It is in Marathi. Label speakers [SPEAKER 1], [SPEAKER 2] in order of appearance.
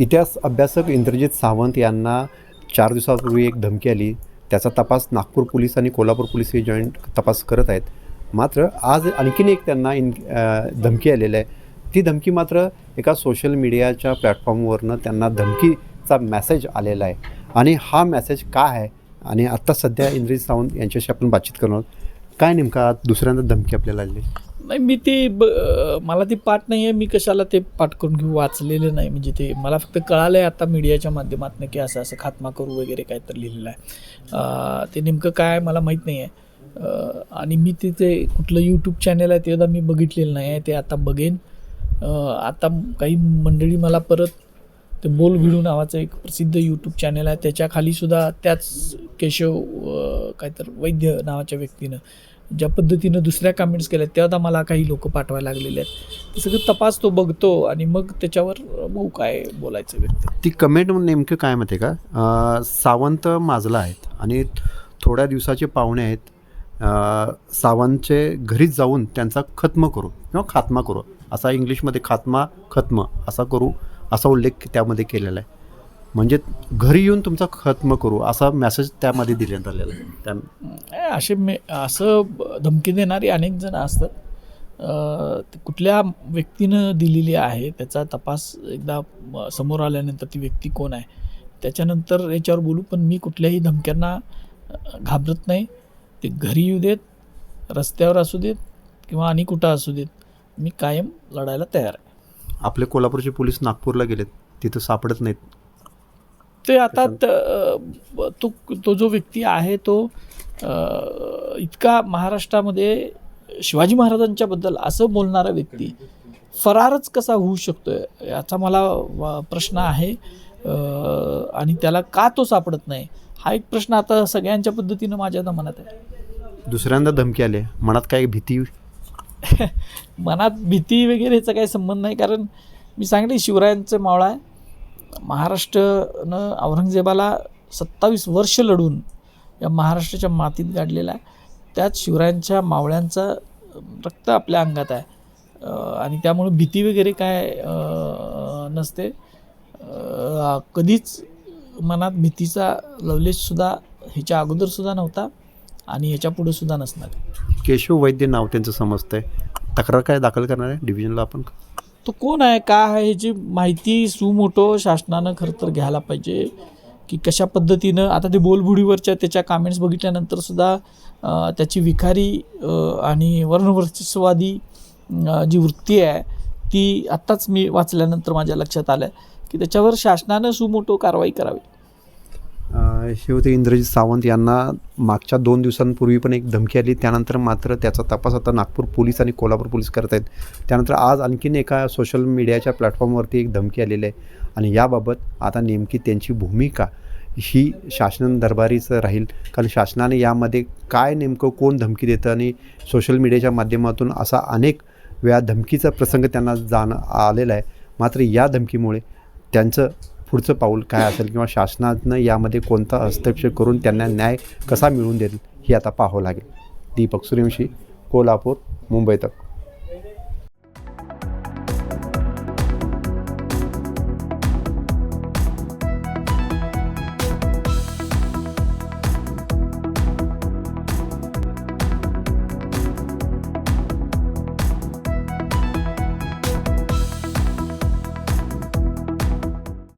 [SPEAKER 1] इतिहास अभ्यासक इंद्रजित सावंत यांना चार दिवसापूर्वी एक धमकी आली. त्याचा तपास नागपूर पोलीस आणि कोल्हापूर पोलीस हे जॉईंट तपास करत आहेत. मात्र आज आणखीन एक त्यांना इन धमकी आलेली आहे. ती धमकी मात्र एका सोशल मीडियाच्या प्लॅटफॉर्मवरनं त्यांना धमकीचा मॅसेज आलेला आहे. आणि हा मॅसेज काय आहे? आणि आत्ता सध्या इंद्रजित सावंत यांच्याशी आपण बातचीत करणार आहोत. काय नेमका दुसऱ्यांदा धमकी आपल्याला आली
[SPEAKER 2] नाही मी ते ब मला ती पाठ नाही आहे मी कशाला ते पाठ करून घेऊ? वाचलेलं नाही. म्हणजे ते मला फक्त कळालं आहे आता मीडियाच्या माध्यमातून की असं असं खात्मा करू वगैरे काय तर लिहिलेलं आहे. ते नेमकं काय मला माहीत नाही आहे आणि मी तिथे कुठलं यूट्यूब चॅनल आहे ते सुद्धा मी बघितलेलं नाही आहे. ते आता बघेन. आता काही मंडळी मला परत ते बोल भिडू नावाचं एक प्रसिद्ध यूट्यूब चॅनल आहे. त्याच्या सुद्धा त्याच केशव काहीतर काय तर वैद्य नावाच्या व्यक्तीनं ज्या पद्धतीनं दुसऱ्या कमेंट्स केल्या त्या आता मला काही लोक पाठवायला लागलेले आहेत. ते सगळं तपास तो बघतो आणि मग त्याच्यावर भाऊ काय बोलायचं व्यक्ती?
[SPEAKER 1] ती कमेंट नेमकं काय माहिती आहे का सावंत माजला आहेत आणि थोड्या दिवसाचे पाहुणे आहेत. सावंतचे घरी जाऊन त्यांचा खत्म करू किंवा खात्मा करू. असा इंग्लिशमध्ये खात्मा खत्म असा करू असा उल्लेख त्यामध्ये केलेला आहे. म्हणजे घरी येऊन तुमचा खत्म करू असा मेसेज त्यामध्ये देण्यात आलेला आहे त्या
[SPEAKER 2] असे मे असं धमकी देणारी अनेक जण असतात. कुठल्या व्यक्तीनं दिलेली आहे त्याचा तपास एकदा समोर आल्यानंतर ती व्यक्ती कोण आहे त्याच्यानंतर याच्यावर बोलू पण मी कुठल्याही धमक्यांना घाबरत नाही. ते घरी येऊ देत रस्त्यावर असू देत किंवा आणि कुठं असू देत मी कायम लढायला तयार आहे.
[SPEAKER 1] आपले कोल्हापूरचे पोलीस नागपूरला गेलेत तिथं सापडत नाहीत.
[SPEAKER 2] ते आता त- तो जो व्यक्ती आहे तो इतका महाराष्ट्रामध्ये शिवाजी महाराजांच्या बद्दल असं बोलणारा व्यक्ती फरारच कसा होऊ शकतोय याचा मला प्रश्न आहे. आणि त्याला का तो सापडत नाही? हा एक प्रश्न आता सगळ्यांच्या पद्धतीनं माझ्या मनात आहे.
[SPEAKER 1] दुसऱ्यांदा धमकी आले मनात काय भीती?
[SPEAKER 2] मनात भीती वगैरेचा काही संबंध नाही. कारण मी सांगते शिवरायांचं मावळा आहे. महाराष्ट्रनं औरंगजेबाला सत्तावीस वर्ष लढून या महाराष्ट्राच्या मातीत गाडलेला आहे. त्यात शिवरायांच्या मावळ्यांचा रक्त आपल्या अंगात आहे. आणि त्यामुळे भीती वगैरे काय नसते. कधीच मनात भीतीचा लवलेशसुद्धा ह्याच्या अगोदरसुद्धा नव्हता आणि ह्याच्या सुद्धा नसणार.
[SPEAKER 1] केशव वैद्य नाव त्यांचं समजतं आहे तक्रार काय दाखल करणार आहे? डिव्हिजनला आपण
[SPEAKER 2] तो कोण आहे का आहे ह्याची माहिती सुमोटो शासनानं खरं तर घ्यायला पाहिजे की कशा पद्धतीनं आता ते बोलबुडीवरच्या त्याच्या कामेंट्स बघितल्यानंतर सुद्धा त्याची विखारी आणि वर्णवर्चस्वादी जी वृत्ती आहे ती आत्ताच मी वाचल्यानंतर माझ्या लक्षात आलं की त्याच्यावर शासनानं सुमोटो कारवाई करावी.
[SPEAKER 1] हे होते इंद्रजित सावंत यांना मागच्या दोन दिवसांपूर्वी पण एक धमकी आली. त्यानंतर मात्र त्याचा तपास आता नागपूर पोलीस आणि कोल्हापूर पोलीस करत आहेत. त्यानंतर आज आणखीन एका सोशल मीडियाच्या प्लॅटफॉर्मवरती एक धमकी आलेली आहे. आणि याबाबत आता नेमकी त्यांची भूमिका ही शासन दरबारीचं राहील. कारण शासनाने यामध्ये काय नेमकं कोण धमकी देतं आणि सोशल मीडियाच्या माध्यमातून असा अनेक वेळा धमकीचा प्रसंग त्यांना जाण आलेला आहे. मात्र या धमकीमुळे त्यांचं पुढचं पाऊल काय असेल किंवा शासनानं यामध्ये कोणता हस्तक्षेप करून त्यांना न्याय कसा मिळवून देईल हे आता पाहावं लागेल. दीपक सूर्यवंशी कोल्हापूर मुंबई तक.